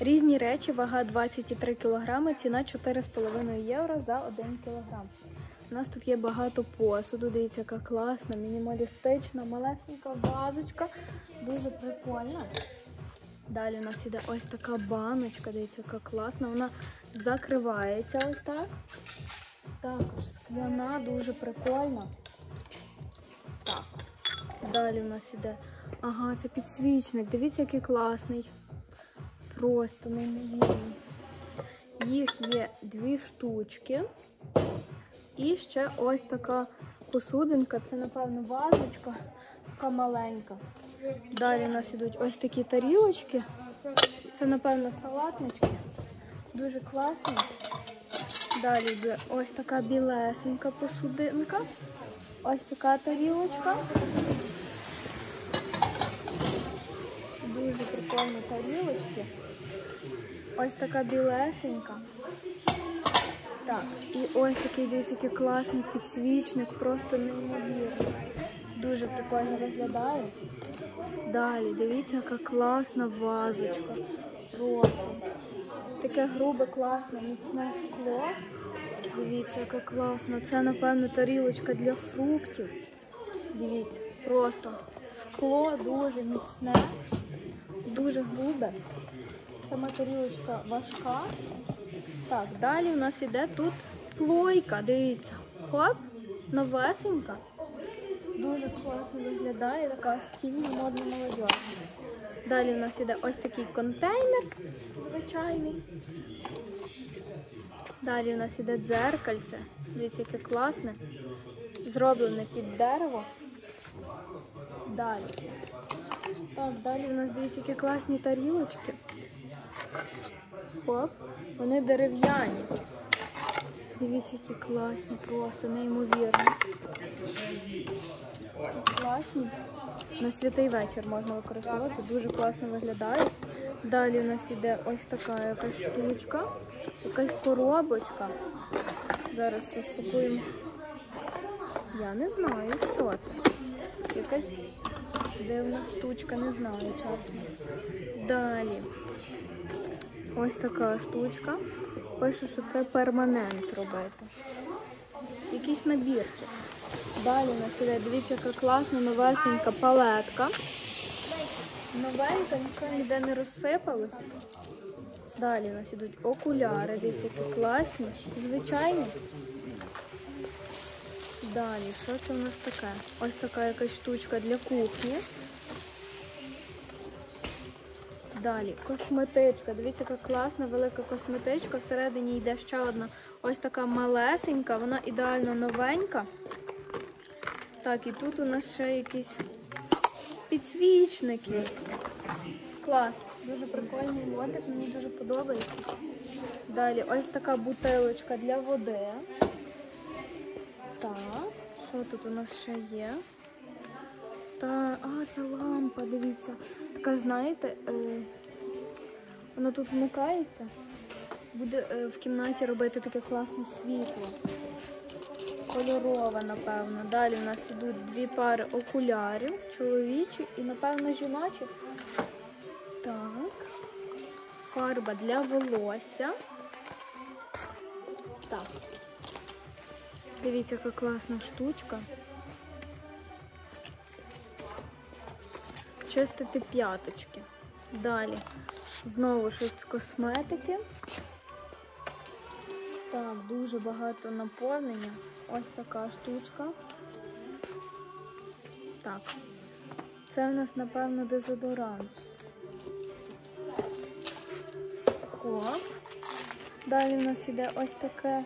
Різні речі, вага 23 кг, ціна 4,5 євро за 1 кг. У нас тут є багато посуду. Дивіться, яка класна, мінімалістична, малесенька вазочка. Дуже прикольна. Далі у нас іде ось така баночка, дивіться, яка класна. Вона закривається ось так. Також скляна, дуже прикольна. Так. Далі у нас іде. Ага, це підсвічник. Дивіться, який класний. Просто неймовірний. Їх є дві штучки. І ще ось така посудинка. Це, напевно, вазочка, така маленька. Далі у нас ідуть ось такі тарілочки. Це, напевно, салатнички. Дуже класні. Далі йде ось така білесенька посудинка. Ось така тарілочка. Дуже прикольні тарілочки. Ось така білесенька. Так, і ось такий, дивіться, який класний підсвічник, просто неймовірний. Дуже прикольно виглядає. Далі, дивіться, яка класна вазочка. Просто. Таке грубе, класне, міцне скло. Дивіться, яка класна. Це, напевно, тарілочка для фруктів. Дивіться, просто скло дуже міцне, дуже грубе. Сама тарілочка важка. Так, далі у нас іде тут плойка. Дивіться. Хоп, новесенька. Дуже класно виглядає, така стільна, модна молодь. Далі у нас іде ось такий контейнер звичайний. Далі у нас іде дзеркальце. Дивіться, яке класне. Зроблене під дерево. Далі. Так, далі у нас дивіться, які класні тарілочки. Хоп, вони дерев'яні. Дивіться, які класні, просто неймовірні. Такі класні. На святий вечір можна використовувати, дуже класно виглядає. Далі у нас іде ось така якась штучка, якась коробочка. Зараз розпакуємо. Я не знаю, що це. Якась дивна штучка, не знаю, чесно. Далі. Ось така штучка. Пише, що це перманент робити. Якісь набірки. Далі у нас іде, дивіться, яка класна новесенька палетка. Новенька, нічого ніде не розсипалось. Далі у нас ідуть окуляри, дивіться, які класні. Звичайні. Далі, що це у нас таке? Ось така якась штучка для кухні. Далі косметичка. Дивіться, яка класна велика косметичка. Всередині йде ще одна ось така малесенька, вона ідеально новенька. Так, і тут у нас ще якісь підсвічники. Клас, дуже прикольний лотик, мені дуже подобається. Далі ось така бутилочка для води. Так, що тут у нас ще є? Та, а, це лампа, дивіться. Така, знаєте, е, вона тут вмикається. Буде е, в кімнаті робити таке класне світло. Кольорове, напевно. Далі в нас йдуть дві пари окулярів, чоловічі і, напевно, жіночі. Так. Фарба для волосся. Так. Дивіться, яка класна штучка. Чистити п'яточки. Далі. Знову щось з косметики. Так, дуже багато наповнення. Ось така штучка. Так. Це в нас, напевно, дезодорант. Хоп. Далі в нас іде ось таке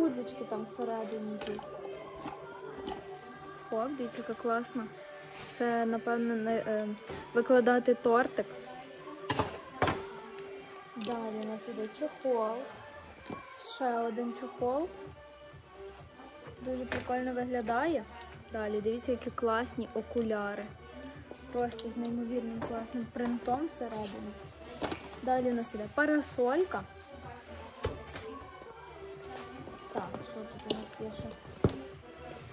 гудзички там всередині йдуть. Хоп, дивіться, яка класна. Це, напевно, не, е, викладати тортик. Далі у нас іде чохол. Ще один чохол. Дуже прикольно виглядає. Далі, дивіться, які класні окуляри. Просто з неймовірним класним принтом всередині. Далі у нас іде парасолька. Ще?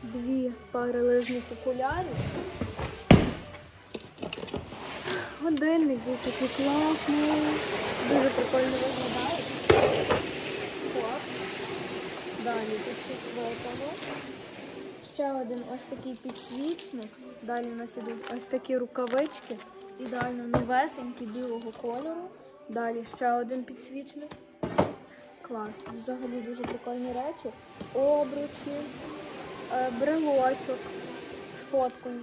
Дві пари лижних окулярів. годинник, дивіться, який класний. Дуже прикольно виглядає. Оп. Далі тут щось випало. Ще один ось такий підсвічник. Далі у нас ідуть ось такі рукавички. Ідеально новесенькі, білого кольору. Далі ще один підсвічник. Клас. Взагалі дуже прикольні речі. Обручі, е, брелочок фоткою.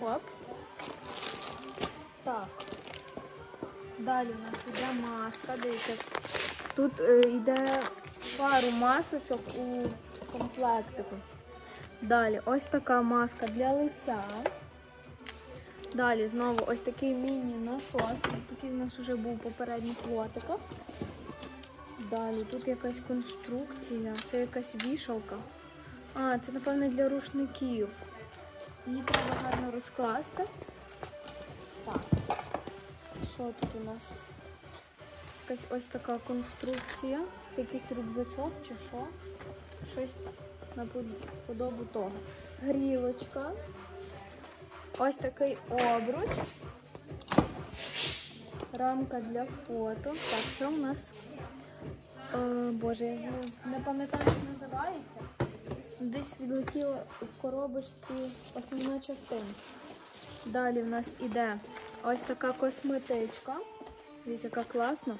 Хоп. Так. Далі у нас йде маска. Дивіться. Тут е, йде пару масочок у комплектику. Далі ось така маска для лиця. Далі знову ось такий міні-насос. Такий у нас вже був попередній плотика. Далі тут якась конструкція, це якась вішалка. А, це, напевно, для рушників. Її треба гарно розкласти. Так. Що тут у нас? Якась ось така конструкція. Це якийсь рюкзачок чи що? Щось на подобу того. Грілочка. Ось такий обруч. Рамка для фото. Так, це у нас. Е, Боже, я не пам'ятаю, як називається. Десь відлетіла в коробочці основна частина. Далі в нас іде ось така косметичка. Дивіться, яка класна.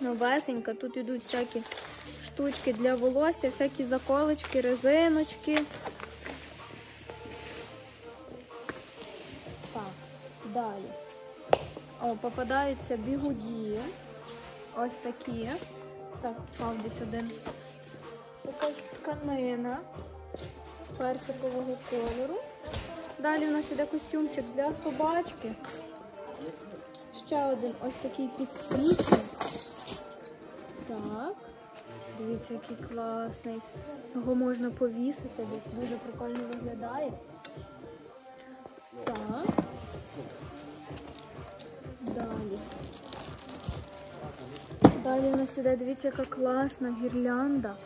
Новесенька. Тут йдуть всякі штучки для волосся, всякі заколочки, резиночки. Так, далі. О, попадаються бігуді. Ось такі. Так, впав десь один. Якась тканина персикового кольору. Далі у нас іде костюмчик для собачки. Ще один ось такий підсвічник. Так. Дивіться, який класний. Його можна повісити десь. Дуже прикольно виглядає. Далі у нас іде, дивіться, яка класна гірлянда.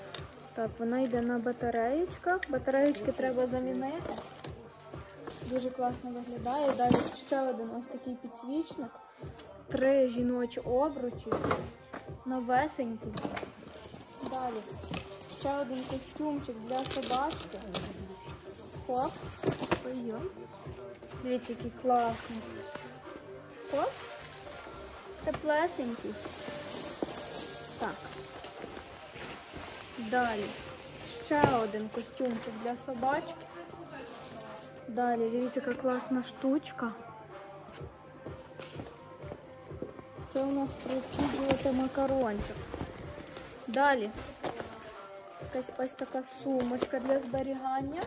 Так, вона йде на батареєчках. Батареєчки треба замінити. Дуже класно виглядає. Далі ще один ось такий підсвічник. Три жіночі обручі. Новесенькі. Далі. Ще один костюмчик для собачки. Хоп. Ой-ой. Дивіться, який класний. Хоп. Теплесенький. Так. Далі. Ще один костюмчик для собачки. Далі, дивіться, яка класна штучка. Це у нас процідувати макарончик. Далі. Якась ось така сумочка для зберігання.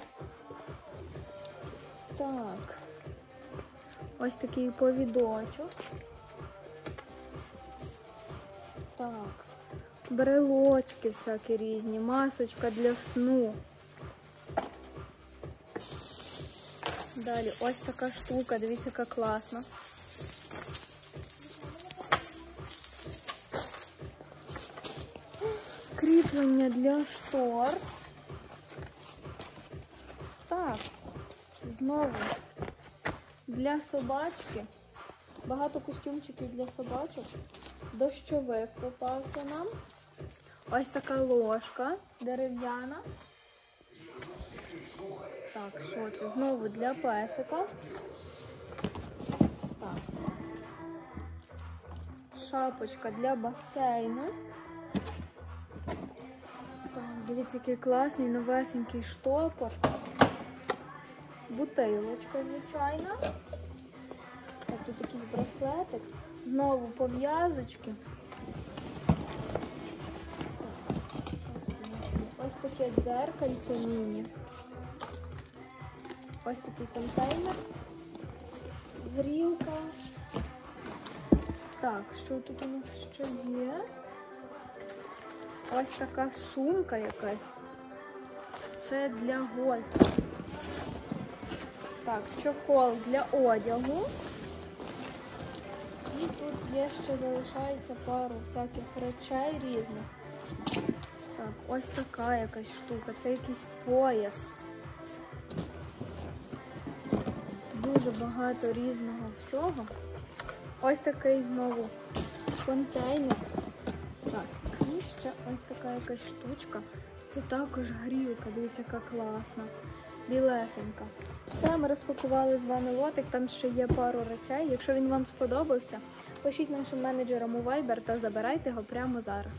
Так. Ось такий повідочок. Так. Брелочки всякі різні, масочка для сну. Далі ось така штука, дивіться, яка класна. Кріплення для штор. Так, знову для собачки. Багато костюмчиків для собачок. Дощовик попався нам. Ось така ложка дерев'яна. Так, що це? Знову для песика. Так. Шапочка для басейну. Так, дивіться, який класний новесенький штопор. Бутилочка, звичайно. Так, тут якийсь браслетик. Знову пов'язочки. Таке дзеркальце міні. Ось такий контейнер. Грілка. Так, що тут у нас ще є? Ось така сумка якась. Це для гольфу. Так, чохол для одягу. І тут є ще залишається пару всяких речей різних. Так, ось така якась штука. Це якийсь пояс. Дуже багато різного всього. Ось такий знову контейнер. Так, і ще ось така якась штучка. Це також грілка, дивіться, яка класна. Білесенька. Все, ми розпакували з вами лотик, там ще є пару речей. Якщо він вам сподобався, пишіть нашим менеджерам у Viber та забирайте його прямо зараз.